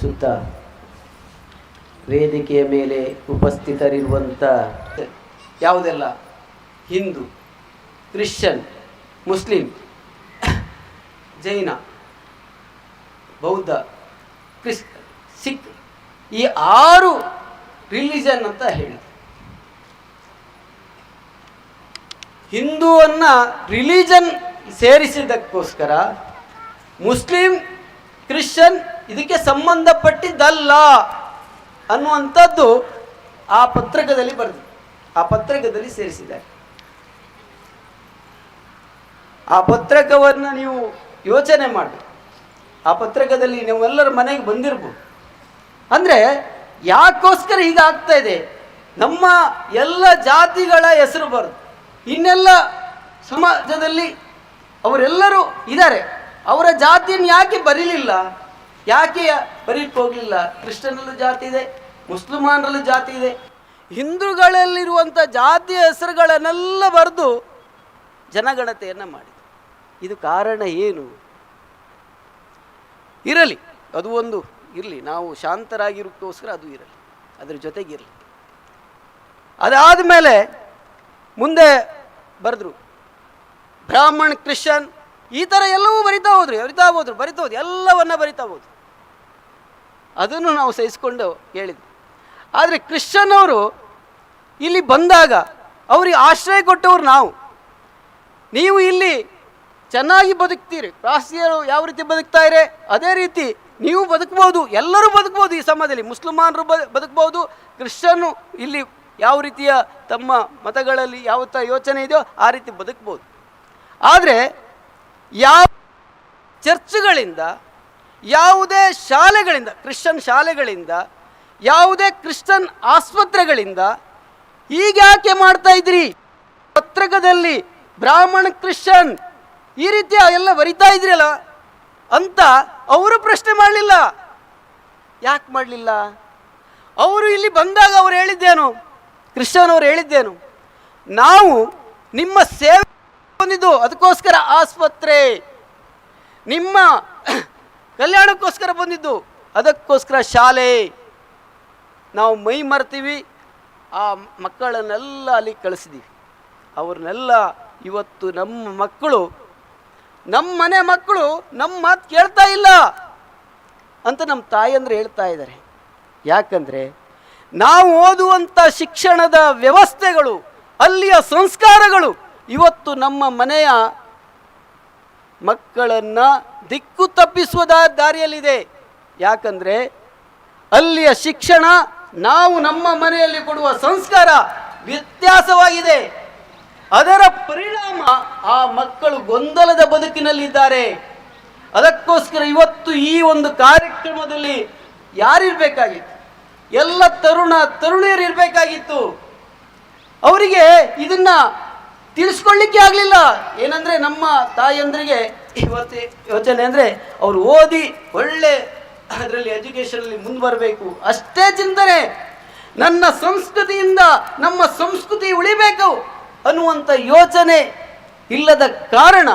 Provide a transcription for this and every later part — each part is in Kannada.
ಸುತ್ತ ವೇದಿಕೆಯ ಮೇಲೆ ಉಪಸ್ಥಿತರಿರುವಂಥ ಯಾವುದೆಲ್ಲ? ಹಿಂದೂ ಕ್ರಿಶ್ಚನ್ ಮುಸ್ಲಿಂ, ಜೈನ, ಬೌದ್ಧ, ಕ್ರಿಸ್, ಸಿಖ್ ಈ ಆರು ರಿಲಿಜನ್ ಅಂತ ಹೇಳಿದೆ ಹಿಂದೂವನ್ನು ರಿಲಿಜನ್ ಸೇರಿಸಿದ್ದಕ್ಕೋಸ್ಕರ ಮುಸ್ಲಿಂ ಕ್ರಿಶ್ಚನ್ ಇದಕ್ಕೆ ಸಂಬಂಧಪಟ್ಟಿದ್ದಲ್ಲ ಅನ್ನುವಂಥದ್ದು ಆ ಪತ್ರಕದಲ್ಲಿ ಬರೆದು, ಆ ಪತ್ರಕದಲ್ಲಿ ಸೇರಿಸಿದ್ದಾರೆ. ಆ ಪತ್ರಕವನ್ನು ನೀವು ಯೋಚನೆ ಮಾಡಿ ಆ ಪತ್ರಕದಲ್ಲಿ ನೀವೆಲ್ಲರ ಮನೆಗೆ ಬಂದಿರ್ಬೋದು. ಅಂದರೆ ಯಾಕೋಸ್ಕರ ಈಗ ಆಗ್ತಾ ಇದೆ? ನಮ್ಮ ಎಲ್ಲ ಜಾತಿಗಳ ಹೆಸರು ಬರೋದು, ಇನ್ನೆಲ್ಲ ಸಮಾಜದಲ್ಲಿ ಅವರೆಲ್ಲರೂ ಇದ್ದಾರೆ. ಅವರ ಜಾತಿಯನ್ನು ಯಾಕೆ ಬರೀಲಿಲ್ಲ? ಯಾಕೆ ಬರೀಕ್ ಹೋಗಲಿಲ್ಲ ಕ್ರಿಶ್ಚಿಯನ್ರಲ್ಲೂ ಜಾತಿ ಇದೆ, ಮುಸ್ಲಿಮಾನರಲ್ಲೂ ಜಾತಿ ಇದೆ. ಹಿಂದೂಗಳಲ್ಲಿರುವಂಥ ಜಾತಿಯ ಹೆಸರುಗಳನ್ನೆಲ್ಲ ಬರೆದು ಜನಗಣತೆಯನ್ನು ಮಾಡಿದೆ ಇದು ಕಾರಣ ಏನು? ಇರಲಿ, ಅದು ಒಂದು ಇರಲಿ. ನಾವು ಶಾಂತರಾಗಿರೋಕ್ಕೋಸ್ಕರ ಅದು ಇರಲಿ. ಅದರ ಜೊತೆಗಿರಲಿ ಅದಾದ ಮೇಲೆ ಮುಂದೆ ಬರೆದ್ರು. ಬ್ರಾಹ್ಮಣ್ ಕ್ರಿಶ್ಚನ್ ಈ ಥರ ಎಲ್ಲವೂ ಬರಿತಾ ಹೋದ್ರು ಬರಿತಾ ಹೋದ್ರು ಬರಿತಾ ಹೋದ್ರು, ಎಲ್ಲವನ್ನ ಬರಿತಾ ಹೋದ್ರು. ಅದನ್ನು ನಾವು ಸಹಿಸಿಕೊಂಡು ಹೇಳಿದ್ವಿ. ಆದರೆ ಕ್ರಿಶ್ಚನ್ ಅವರು ಇಲ್ಲಿ ಬಂದಾಗ ಅವ್ರಿಗೆ ಆಶ್ರಯ ಕೊಟ್ಟವರು ನಾವು. ನೀವು ಇಲ್ಲಿ ಚೆನ್ನಾಗಿ ಬದುಕ್ತೀರಿ. ರಾಷ್ಟ್ರೀಯರು ಯಾವ ರೀತಿ ಬದುಕ್ತಾರೆ ಅದೇ ರೀತಿ ನೀವು ಬದುಕ್ಬೋದು, ಎಲ್ಲರೂ ಬದುಕ್ಬೋದು ಈ ಸಮಾಜದಲ್ಲಿ. ಮುಸ್ಲಿಮಾನರು ಬದುಕ್ಬೋದು ಕ್ರಿಶ್ಚನ್ನು ಇಲ್ಲಿ ಯಾವ ರೀತಿಯ ತಮ್ಮ ಮತಗಳಲ್ಲಿ ಯಾವ ಥರ ಯೋಚನೆ ಇದೆಯೋ ಆ ರೀತಿ ಬದುಕ್ಬೋದು. ಆದರೆ ಯಾವ ಚರ್ಚ್ಗಳಿಂದ ಯಾವುದೇ ಶಾಲೆಗಳಿಂದ ಕ್ರಿಶ್ಚನ್ ಶಾಲೆಗಳಿಂದ, ಯಾವುದೇ ಕ್ರಿಶ್ಚನ್ ಆಸ್ಪತ್ರೆಗಳಿಂದ ಈಗ ಯಾಕೆ ಮಾಡ್ತಾ ಇದ್ರಿ ಪತ್ರಕದಲ್ಲಿ ಬ್ರಾಹ್ಮಣ ಕ್ರಿಶ್ಚನ್ ಈ ರೀತಿಯ ಎಲ್ಲ ಬರಿತಾ ಇದ್ರಲ್ಲ ಅಂತ ಅವರು ಪ್ರಶ್ನೆ ಮಾಡಲಿಲ್ಲ. ಯಾಕೆ ಮಾಡಲಿಲ್ಲ? ಅವರು ಇಲ್ಲಿ ಬಂದಾಗ ಅವ್ರು ಹೇಳಿದ್ದೇನು? ಕ್ರಿಶ್ಚನ್ ಅವರು ಹೇಳಿದ್ದೇನು? ನಾವು ನಿಮ್ಮ ಸೇವೆ ಬಂದಿದ್ದು ಅದಕ್ಕೋಸ್ಕರ ಆಸ್ಪತ್ರೆ. ನಿಮ್ಮ ಕಲ್ಯಾಣಕ್ಕೋಸ್ಕರ ಬಂದಿದ್ದು. ಅದಕ್ಕೋಸ್ಕರ ಶಾಲೆ. ನಾವು ಮೈ ಮರ್ತೀವಿ. ಆ ಮಕ್ಕಳನ್ನೆಲ್ಲ ಅಲ್ಲಿ ಕಳಿಸಿದ್ದೀವಿ ಅವ್ರನ್ನೆಲ್ಲ ಇವತ್ತು ನಮ್ಮ ಮಕ್ಕಳು, ನಮ್ಮ ಮನೆ ಮಕ್ಕಳು ನಮ್ಮ ಮಾತು ಕೇಳ್ತಾ ಇಲ್ಲ ಅಂತ ನಮ್ಮ ತಾಯಿಯಂದ್ರೆ ಹೇಳ್ತಾ ಇದ್ದಾರೆ. ಯಾಕಂದರೆ ನಾವು ಓದುವಂಥ ಶಿಕ್ಷಣದ ವ್ಯವಸ್ಥೆಗಳು, ಅಲ್ಲಿಯ ಸಂಸ್ಕಾರಗಳು ಇವತ್ತು ನಮ್ಮ ಮನೆಯ ಮಕ್ಕಳನ್ನು ದಿಕ್ಕು ತಪ್ಪಿಸುವ ದಾರಿಯಲ್ಲಿದೆ. ಯಾಕಂದರೆ ಅಲ್ಲಿಯ ಶಿಕ್ಷಣ ನಾವು ನಮ್ಮ ಮನೆಯಲ್ಲಿ ಕೊಡುವ ಸಂಸ್ಕಾರ ವ್ಯತ್ಯಾಸವಾಗಿದೆ. ಅದರ ಪರಿಣಾಮ ಆ ಮಕ್ಕಳು ಗೊಂದಲದ ಬದುಕಿನಲ್ಲಿದ್ದಾರೆ. ಅದಕ್ಕೋಸ್ಕರ ಇವತ್ತು ಈ ಒಂದು ಕಾರ್ಯಕ್ರಮದಲ್ಲಿ ಯಾರಿರ್ಬೇಕಾಗಿತ್ತು? ಎಲ್ಲ ತರುಣ ತರುಣಿಯರು ಇರಬೇಕಾಗಿತ್ತು ಅವರಿಗೆ ಇದನ್ನ ತಿಳಿಸ್ಕೊಳ್ಳಿಕ್ಕೆ ಆಗಲಿಲ್ಲ. ಏನಂದ್ರೆ ನಮ್ಮ ತಾಯಂದ್ರಿಗೆ ಇವತ್ತು ಯೋಚನೆ ಅಂದರೆ ಅವರು ಓದಿ ಒಳ್ಳೆ ಅದರಲ್ಲಿ ಎಜುಕೇಷನಲ್ಲಿ ಮುಂದುವರಬೇಕು. ಅಷ್ಟೇ ಚಿಂತನೆ. ನನ್ನ ಸಂಸ್ಕೃತಿಯಿಂದ ನಮ್ಮ ಸಂಸ್ಕೃತಿ ಉಳಿಬೇಕು ಅನ್ನುವಂಥ ಯೋಚನೆ ಇಲ್ಲದ ಕಾರಣ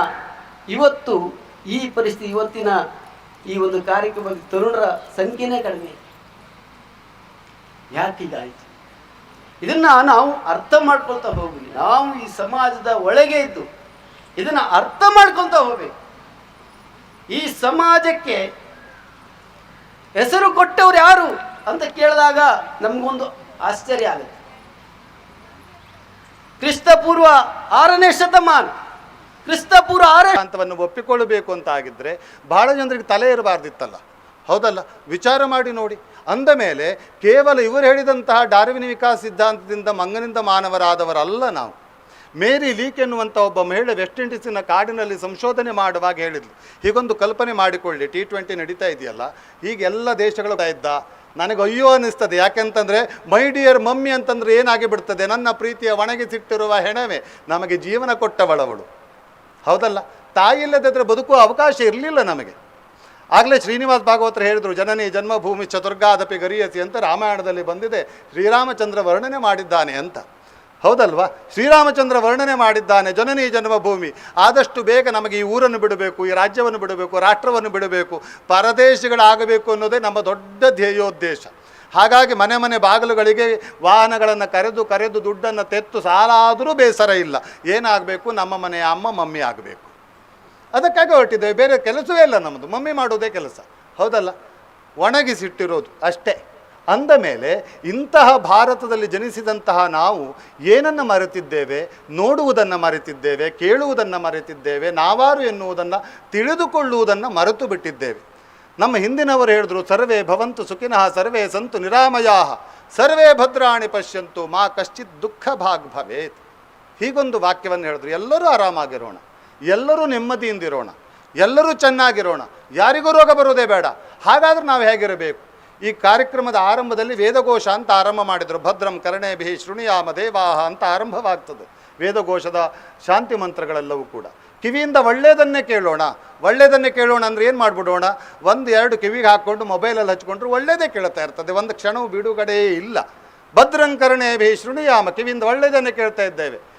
ಇವತ್ತು ಈ ಪರಿಸ್ಥಿತಿ, ಇವತ್ತಿನ ಈ ಒಂದು ಕಾರ್ಯಕ್ರಮದ ತರುಣರ ಸಂಖ್ಯೆನೇ ಕಡಿಮೆ. ಯಾಕೀಗಾಯಿತು ಇದನ್ನ ನಾವು ಅರ್ಥ ಮಾಡ್ಕೊಳ್ತಾ ಹೋಗ್ಲಿ ನಾವು ಈ ಸಮಾಜದ ಒಳಗೆ ಇದ್ದು ಇದನ್ನ ಅರ್ಥ ಮಾಡ್ಕೊಳ್ತಾ ಹೋಗ್ಬೇಕು. ಈ ಸಮಾಜಕ್ಕೆ ಹೆಸರು ಕೊಟ್ಟವ್ರು ಯಾರು ಅಂತ ಕೇಳಿದಾಗ ನಮಗೊಂದು ಆಶ್ಚರ್ಯ ಆಗುತ್ತೆ. ಕ್ರಿಸ್ತಪೂರ್ವ ಆರನೇ ಶತಮಾನ. ಕ್ರಿಸ್ತಪೂರ್ವ ಆರನೇ ಹಂತವನ್ನು ಒಪ್ಪಿಕೊಳ್ಳಬೇಕು ಅಂತ ಆಗಿದ್ರೆ ಬಹಳ ಜನರಿಗೆ ತಲೆ ಇರಬಾರ್ದಿತ್ತಲ್ಲ. ಹೌದಲ್ಲ? ವಿಚಾರ ಮಾಡಿ ನೋಡಿ. ಅಂದ ಮೇಲೆ ಕೇವಲ ಇವರು ಹೇಳಿದಂತಹ ಡಾರ್ವಿನ್ ವಿಕಾಸ ಸಿದ್ಧಾಂತದಿಂದ ಮಂಗನಿಂದ ಮಾನವರಾದವರಲ್ಲ ನಾವು. ಮೇರಿ ಲೀಕ್ ಎನ್ನುವಂಥ ಒಬ್ಬ ಮಹಿಳೆ ವೆಸ್ಟ್ ಇಂಡೀಸಿನ ಕಾಡಿನಲ್ಲಿ ಸಂಶೋಧನೆ ಮಾಡುವಾಗ ಹೇಳಿದ್ಲು. ಹೀಗೊಂದು ಕಲ್ಪನೆ ಮಾಡಿಕೊಳ್ಳಿ. ಟಿ ಟ್ವೆಂಟಿ ನಡೀತಾ ಇದೆಯಲ್ಲ? ಈಗ ಎಲ್ಲ ದೇಶಗಳು ಇದ್ದ. ನನಗೆ ಅಯ್ಯೋ ಅನ್ನಿಸ್ತದೆ. ಯಾಕೆಂತಂದರೆ, ಮೈ ಡಿಯರ್ ಮಮ್ಮಿ ಅಂತಂದರೆ ಏನಾಗಿ ಬಿಡ್ತದೆ? ನನ್ನ ಪ್ರೀತಿಯ ಒಣಗಿಸಿಟ್ಟಿರುವ ಹೆಣವೇ ನಮಗೆ ಜೀವನ ಕೊಟ್ಟವಳವಳು. ಹೌದಲ್ಲ? ತಾಯಿ ಇಲ್ಲದಿದ್ದರೆ ಬದುಕುವ ಅವಕಾಶ ಇರಲಿಲ್ಲ ನಮಗೆ. ಆಗಲೇ ಶ್ರೀನಿವಾಸ್ ಭಾಗವತರು ಹೇಳಿದರು, ಜನನಿ ಜನ್ಮಭೂಮಿ ಚತುರ್ಗಾದಪಿ ಗರಿಯಸಿ ಅಂತ ರಾಮಾಯಣದಲ್ಲಿ ಬಂದಿದೆ. ಶ್ರೀರಾಮಚಂದ್ರ ವರ್ಣನೆ ಮಾಡಿದ್ದಾನೆ ಅಂತ. ಹೌದಲ್ವಾ? ಶ್ರೀರಾಮಚಂದ್ರ ವರ್ಣನೆ ಮಾಡಿದ್ದಾನೆ, ಜನನಿ ಜನ್ಮಭೂಮಿ, ಆದಷ್ಟು ಬೇಗ ನಮಗೆ ಈ ಊರನ್ನು ಬಿಡಬೇಕು, ಈ ರಾಜ್ಯವನ್ನು ಬಿಡಬೇಕು, ರಾಷ್ಟ್ರವನ್ನು ಬಿಡಬೇಕು, ಪರದೇಶಗಳಾಗಬೇಕು ಅನ್ನೋದೇ ನಮ್ಮ ದೊಡ್ಡ ಧ್ಯೇಯೋದ್ದೇಶ. ಹಾಗಾಗಿ ಮನೆ ಮನೆ ಬಾಗಿಲುಗಳಿಗೆ ವಾಹನಗಳನ್ನು ಕರೆದು ಕರೆದು ದುಡ್ಡನ್ನು ತೆತ್ತು ಸಾಲಾದರೂ ಬೇಸರ ಇಲ್ಲ. ಏನಾಗಬೇಕು? ನಮ್ಮ ಮನೆಯ ಅಮ್ಮ ಮಮ್ಮಿ ಆಗಬೇಕು. ಅದಕ್ಕಾಗಿ ಹೊರಟಿದ್ದೇವೆ. ಬೇರೆ ಕೆಲಸವೇ ಇಲ್ಲ ನಮ್ಮದು. ಮಮ್ಮಿ ಮಾಡೋದೇ ಕೆಲಸ. ಹೌದಲ್ಲ? ಒಣಗಿಸಿಟ್ಟಿರೋದು ಅಷ್ಟೇ. ಅಂದ ಮೇಲೆ ಇಂತಹ ಭಾರತದಲ್ಲಿ ಜನಿಸಿದಂತಹ ನಾವು ಏನನ್ನು ಮರೆತಿದ್ದೇವೆ? ನೋಡುವುದನ್ನು ಮರೆತಿದ್ದೇವೆ, ಕೇಳುವುದನ್ನು ಮರೆತಿದ್ದೇವೆ, ನಾವಾರು ಎನ್ನುವುದನ್ನು ತಿಳಿದುಕೊಳ್ಳುವುದನ್ನು ಮರೆತು ಬಿಟ್ಟಿದ್ದೇವೆ. ನಮ್ಮ ಹಿಂದಿನವರು ಹೇಳಿದ್ರು, ಸರ್ವೇ ಭವಂತು ಸುಖಿನಃ, ಸರ್ವೇ ಸಂತು ನಿರಾಮಯಾಹ ಸರ್ವೇ ಭದ್ರಾಣಿ ಪಶ್ಯಂತು, ಮಾ ಕಶ್ಚಿತ್ ದುಃಖ ಭಾಗ್ ಭವೇತ್. ಹೀಗೊಂದು ವಾಕ್ಯವನ್ನು ಹೇಳಿದ್ರು. ಎಲ್ಲರೂ ಆರಾಮಾಗಿರೋಣ. ಎಲ್ಲರೂ ನೆಮ್ಮದಿಯಿಂದಿರೋಣ, ಎಲ್ಲರೂ ಚೆನ್ನಾಗಿರೋಣ, ಯಾರಿಗೂ ರೋಗ ಬರೋದೇ ಬೇಡ. ಹಾಗಾದ್ರೆ ನಾವು ಹೇಗಿರಬೇಕು? ಈ ಕಾರ್ಯಕ್ರಮದ ಆರಂಭದಲ್ಲಿ ವೇದಘೋಷ ಅಂತ ಆರಂಭ ಮಾಡಿದರು. ಭದ್ರಂ ಭೇ ಶೃಣಿಯಾಮ ದೇವಾಹ ಅಂತ ಆರಂಭವಾಗ್ತದೆ. ವೇದಘೋಷದ ಶಾಂತಿ ಮಂತ್ರಗಳೆಲ್ಲವೂ ಕೂಡ. ಕಿವಿಯಿಂದ ಒಳ್ಳೆಯದನ್ನೇ ಕೇಳೋಣ. ಒಳ್ಳೆಯದನ್ನೇ ಕೇಳೋಣ ಅಂದರೆ ಏನು ಮಾಡಿಬಿಡೋಣ? ಒಂದು ಎರಡು ಕಿವಿಗೆ ಹಾಕ್ಕೊಂಡು ಮೊಬೈಲಲ್ಲಿ ಹಚ್ಕೊಂಡ್ರು ಒಳ್ಳೆಯದೇ ಕೇಳ್ತಾ ಇರ್ತದೆ. ಒಂದು ಕ್ಷಣವೂ ಬಿಡುಗಡೆಯೇ ಇಲ್ಲ. ಭದ್ರಂಕರಣೇಭಿ ಶೃಣಿಯಾಮ, ಕಿವಿಯಿಂದ ಒಳ್ಳೆಯದನ್ನೇ ಕೇಳ್ತಾ ಇದ್ದೇವೆ.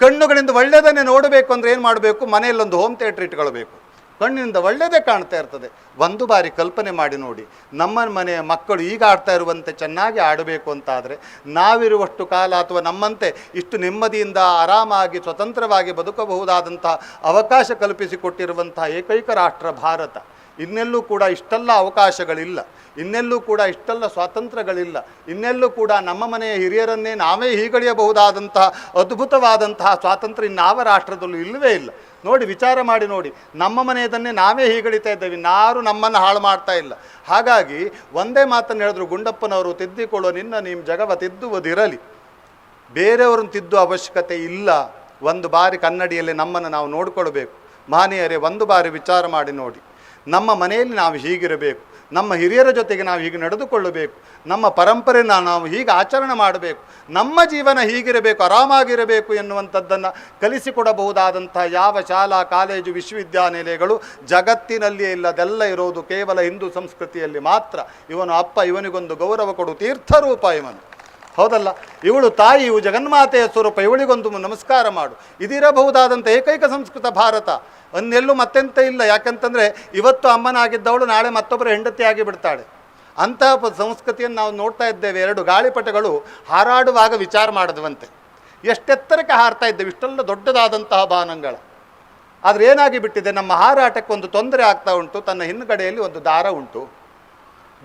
ಕಣ್ಣುಗಳಿಂದ ಒಳ್ಳೆಯದನ್ನೇ ನೋಡಬೇಕು ಅಂದರೆ ಏನು ಮಾಡಬೇಕು? ಮನೆಯಲ್ಲೊಂದು ಹೋಮ್ ಥಿಯೇಟ್ರ್ ಇಟ್ಕೊಳ್ಬೇಕು. ಕಣ್ಣಿನಿಂದ ಒಳ್ಳೆಯದೇ ಕಾಣ್ತಾ ಇರ್ತದೆ. ಒಂದು ಬಾರಿ ಕಲ್ಪನೆ ಮಾಡಿ ನೋಡಿ. ನಮ್ಮ ಮನೆಯ ಮಕ್ಕಳು ಈಗ ಆಡ್ತಾ ಇರುವಂತೆ ಚೆನ್ನಾಗಿ ಆಡಬೇಕು ಅಂತಾದರೆ ನಾವಿರುವಷ್ಟು ಕಾಲ ಅಥವಾ ನಮ್ಮಂತೆ ಇಷ್ಟು ನೆಮ್ಮದಿಯಿಂದ ಆರಾಮಾಗಿ ಸ್ವತಂತ್ರವಾಗಿ ಬದುಕಬಹುದಾದಂತಹ ಅವಕಾಶ ಕಲ್ಪಿಸಿಕೊಟ್ಟಿರುವಂತಹ ಏಕೈಕ ರಾಷ್ಟ್ರ ಭಾರತ. ಇನ್ನೆಲ್ಲೂ ಕೂಡ ಇಷ್ಟೆಲ್ಲ ಅವಕಾಶಗಳಿಲ್ಲ. ಇನ್ನೆಲ್ಲೂ ಕೂಡ ಇಷ್ಟೆಲ್ಲ ಸ್ವಾತಂತ್ರ್ಯಗಳಿಲ್ಲ. ಇನ್ನೆಲ್ಲೂ ಕೂಡ ನಮ್ಮ ಮನೆಯ ಹಿರಿಯರನ್ನೇ ನಾವೇ ಹೀಗಳಿಯಬಹುದಾದಂತಹ, ಅದ್ಭುತವಾದಂತಹ ಸ್ವಾತಂತ್ರ್ಯ ಇನ್ನಾವ ರಾಷ್ಟ್ರದಲ್ಲೂ ಇಲ್ಲವೇ ಇಲ್ಲ. ನೋಡಿ, ವಿಚಾರ ಮಾಡಿ ನೋಡಿ. ನಮ್ಮ ಮನೆಯದನ್ನೇ ನಾವೇ ಹೀಗಳಿತಾ ಇದ್ದೇವೆ. ಇನ್ನಾರು ನಮ್ಮನ್ನು ಹಾಳು ಮಾಡ್ತಾ ಇಲ್ಲ. ಹಾಗಾಗಿ ಒಂದೇ ಮಾತನ್ನು ಹೇಳಿದ್ರು ಗುಂಡಪ್ಪನವರು, ತಿದ್ದಿಕೊಳ್ಳೋ ನಿನ್ನ ನಿಮ್ಮ ಜಗವ ತಿದ್ದುವುದಿರಲಿ. ಬೇರೆಯವ್ರನ್ನ ತಿದ್ದು ಅವಶ್ಯಕತೆ ಇಲ್ಲ. ಒಂದು ಬಾರಿ ಕನ್ನಡಿಯಲ್ಲಿ ನಮ್ಮನ್ನು ನಾವು ನೋಡಿಕೊಳ್ಬೇಕು. ಮಹನೀಯರೇ, ಒಂದು ಬಾರಿ ವಿಚಾರ ಮಾಡಿ ನೋಡಿ. ನಮ್ಮ ಮನೆಯಲ್ಲಿ ನಾವು ಹೀಗಿರಬೇಕು. ನಮ್ಮ ಹಿರಿಯರ ಜೊತೆಗೆ ನಾವು ಹೀಗೆ ನಡೆದುಕೊಳ್ಳಬೇಕು. ನಮ್ಮ ಪರಂಪರೆನ ನಾವು ಹೀಗೆ ಆಚರಣೆ ಮಾಡಬೇಕು. ನಮ್ಮ ಜೀವನ ಹೀಗಿರಬೇಕು, ಆರಾಮಾಗಿರಬೇಕು ಎನ್ನುವಂಥದ್ದನ್ನು ಕಲಿಸಿಕೊಡಬಹುದಾದಂಥ ಯಾವ ಶಾಲಾ, ಕಾಲೇಜು, ವಿಶ್ವವಿದ್ಯಾನಿಲಯಗಳು ಜಗತ್ತಿನಲ್ಲಿಯೇ ಇಲ್ಲದೆಲ್ಲ ಇರೋದು ಕೇವಲ ಹಿಂದೂ ಸಂಸ್ಕೃತಿಯಲ್ಲಿ ಮಾತ್ರ. ಇವನು ಅಪ್ಪ, ಇವನಿಗೊಂದು ಗೌರವ ಕೊಡು ತೀರ್ಥರೂಪ ಇವನು. ಹೌದಲ್ಲ? ಇವಳು ತಾಯಿ, ಇವು ಜಗನ್ಮಾತೆಯ ಸ್ವರೂಪ, ಇವಳಿಗೊಂದು ನಮಸ್ಕಾರ ಮಾಡು. ಇದಿರಬಹುದಾದಂಥ ಏಕೈಕ ಸಂಸ್ಕೃತ ಭಾರತ. ಅನ್ನೆಲ್ಲೂ ಮತ್ತೆಂತ ಇಲ್ಲ. ಯಾಕಂತಂದರೆ ಇವತ್ತು ಅಮ್ಮನಾಗಿದ್ದವಳು ನಾಳೆ ಮತ್ತೊಬ್ಬರ ಹೆಂಡತಿಯಾಗಿ ಬಿಡ್ತಾಳೆ. ಅಂತಹ ಸಂಸ್ಕೃತಿಯನ್ನು ನಾವು ನೋಡ್ತಾ ಇದ್ದೇವೆ. ಎರಡು ಗಾಳಿಪಟಗಳು ಹಾರಾಡುವಾಗ ವಿಚಾರ ಮಾಡಿದ್ವಂತೆ. ಎಷ್ಟೆತ್ತರಕ್ಕೆ ಹಾರ್ತಾ ಇದ್ದೇವೆ. ಇಷ್ಟೆಲ್ಲ ದೊಡ್ಡದಾದಂತಹ ಬಾನಂಗಳ. ಆದರೆ ಏನಾಗಿ ಬಿಟ್ಟಿದೆ? ನಮ್ಮ ಹಾರಾಟಕ್ಕೆ ಒಂದು ತೊಂದರೆ ಆಗ್ತಾ ಉಂಟು. ತನ್ನ ಹಿನ್ಗಡೆಯಲ್ಲಿ ಒಂದು ದಾರ ಉಂಟು.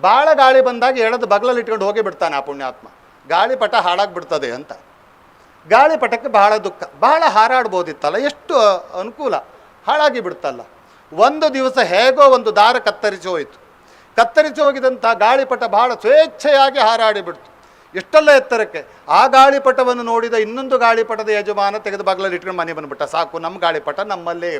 ಭಾಳ ಗಾಳಿ ಬಂದಾಗ ಎಳೆದು ಬಗಲಲ್ಲಿ ಇಟ್ಕೊಂಡು ಹೋಗಿ ಬಿಡ್ತಾನೆ ಆ ಪುಣ್ಯಾತ್ಮ. ಗಾಳಿಪಟ ಹಾಳಾಗ್ಬಿಡ್ತದೆ ಅಂತ. ಗಾಳಿಪಟಕ್ಕೆ ಬಹಳ ದುಃಖ. ಬಹಳ ಹಾರಾಡ್ಬೋದಿತ್ತಲ್ಲ, ಎಷ್ಟು ಅನುಕೂಲ. ಹಾಳಾಗಿ ಬಿಡ್ತಲ್ಲ. ಒಂದು ದಿವಸ ಹೇಗೋ ಒಂದು ದಾರ ಕತ್ತರಿಸಿ ಹೋಯಿತು. ಕತ್ತರಿಸಿ ಹೋಗಿದಂಥ ಗಾಳಿಪಟ ಬಹಳ ಸ್ವೇಚ್ಛೆಯಾಗಿ ಹಾರಾಡಿ ಬಿಡ್ತು. ಎಷ್ಟೆಲ್ಲ ಎತ್ತರಕ್ಕೆ. ಆ ಗಾಳಿಪಟವನ್ನು ನೋಡಿದ ಇನ್ನೊಂದು ಗಾಳಿಪಟದ ಯಜಮಾನ ತೆಗೆದು ಬಗ್ಲಲ್ಲಿ ಇಟ್ಕೊಂಡು ಮನೆ ಬಂದುಬಿಟ್ಟ. ಸಾಕು ನಮ್ಮ ಗಾಳಿಪಟ ನಮ್ಮಲ್ಲೇ